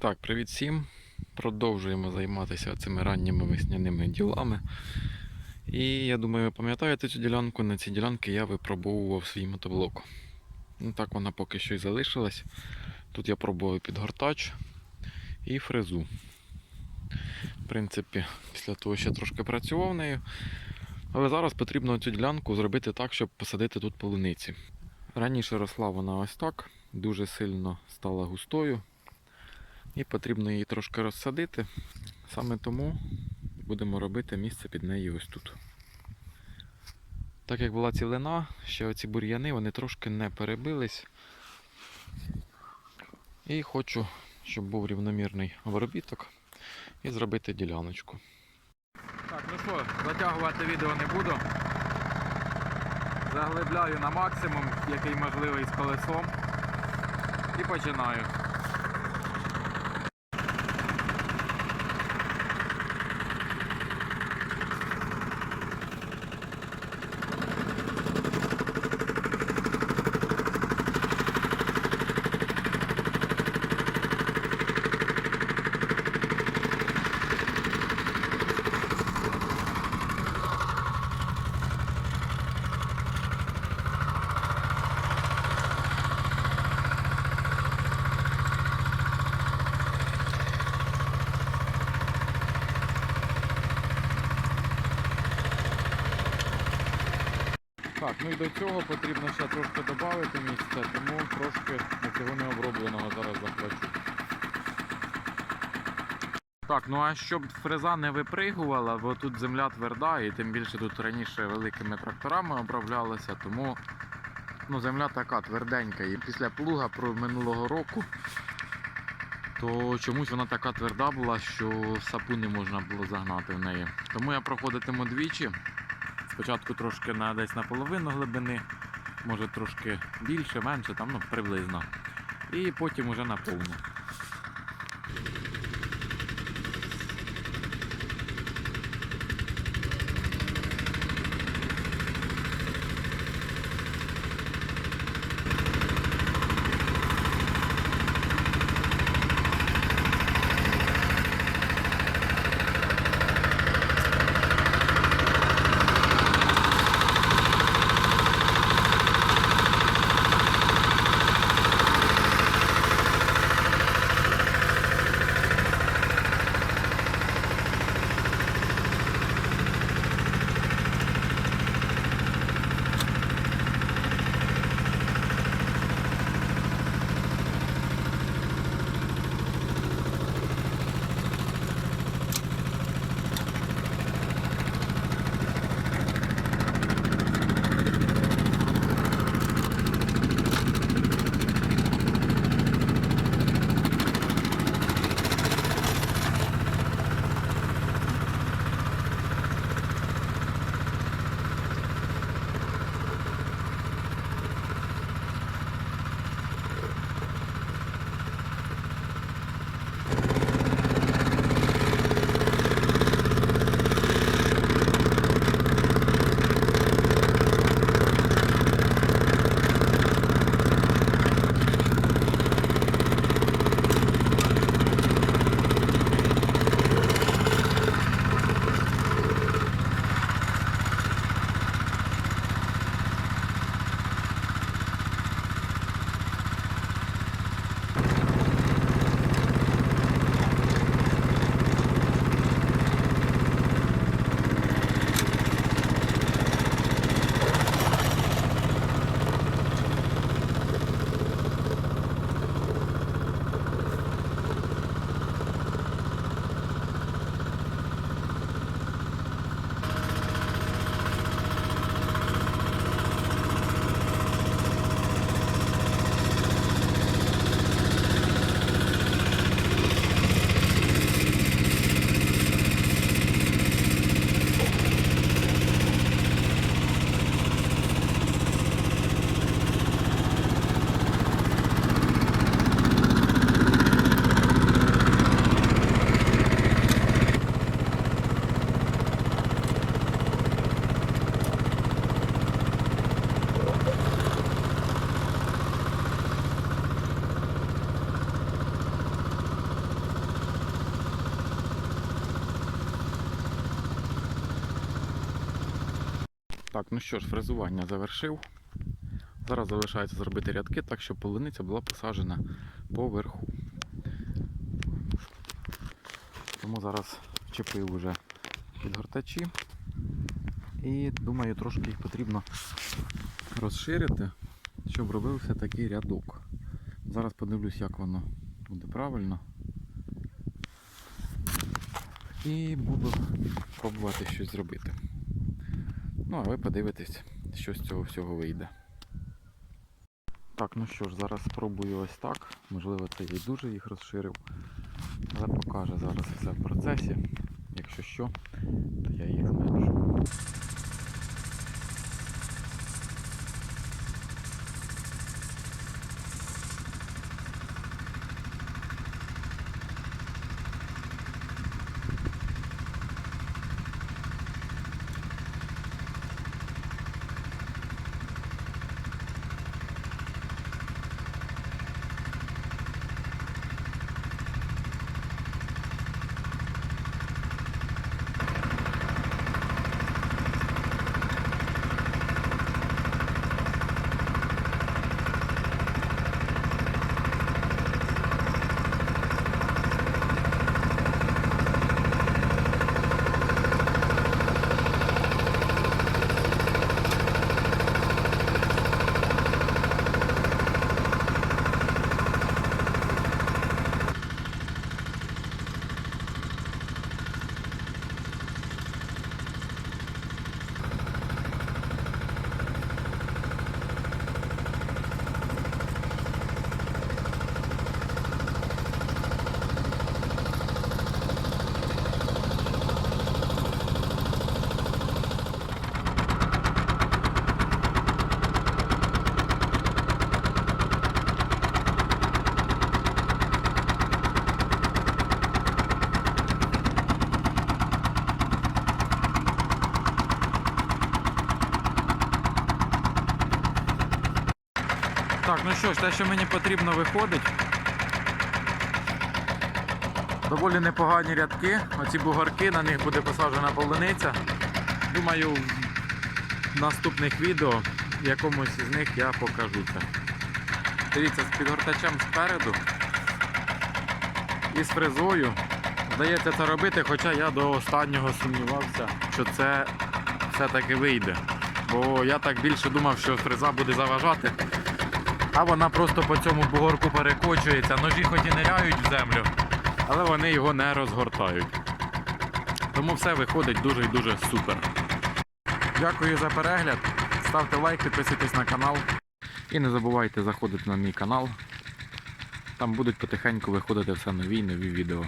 Так, привіт всім. Продовжуємо займатися цими ранніми весняними ділами. І я думаю, ви пам'ятаєте цю ділянку. На цій ділянці я випробовував свій мотоблок. Ну так вона поки що і залишилась. Тут я пробував підгортач і фрезу. В принципі, після того ще трошки працював нею. Але зараз потрібно цю ділянку зробити так, щоб посадити тут полуниці. Раніше росла вона ось так, дуже сильно стала густою. І потрібно її трошки розсадити. Саме тому будемо робити місце під неї ось тут. Так як була цілина, ще оці бур'яни вони трошки не перебились. І хочу, щоб був рівномірний обробіток і зробити діляночку. Так, ну що, затягувати відео не буду. Заглибляю на максимум, який можливий з колесом. І починаю. Так, ну і до цього потрібно ще трошки додати місця, тому трошки цього необробленого зараз захвачу. Так, ну а щоб фреза не випригувала, бо тут земля тверда і тим більше тут раніше великими тракторами оброблялося, тому ну, земля така тверденька. І після плуга про минулого року, то чомусь вона така тверда була, що сапу не можна було загнати в неї. Тому я проходитиму двічі. Спочатку трошки на десь на половину глибини, може трошки більше, менше, там ну приблизно. І потім уже на повну. Так, ну що ж, фрезування завершив. Зараз залишається зробити рядки так, щоб полуниця була посаджена поверху. Тому зараз вчепив уже підгортачі. І думаю, трошки їх потрібно розширити, щоб робився такий рядок. Зараз подивлюсь, як воно буде правильно. І буду пробувати щось зробити. Ну, а ви подивитесь, що з цього всього вийде. Так, ну що ж, зараз спробую ось так. Можливо, це я дуже їх розширив. Але покаже зараз все в процесі. Якщо що, то я їх зменшу. Так, ну що ж, те, що мені потрібно, виходить. Доволі непогані рядки. Оці бугорки, на них буде посаджена полуниця. Думаю, в наступних відео якомусь з них я покажу це. Дивіться, з підгортачем спереду і з фрезою. Вдається це робити, хоча я до останнього сумнівався, що це все-таки вийде. Бо я так більше думав, що фреза буде заважати. А вона просто по цьому бугорку перекочується. Ножі хоч і ниряють в землю, але вони його не розгортають. Тому все виходить дуже і дуже супер. Дякую за перегляд. Ставте лайк, підписуйтесь на канал. І не забувайте заходити на мій канал. Там будуть потихеньку виходити все нові і нові відео.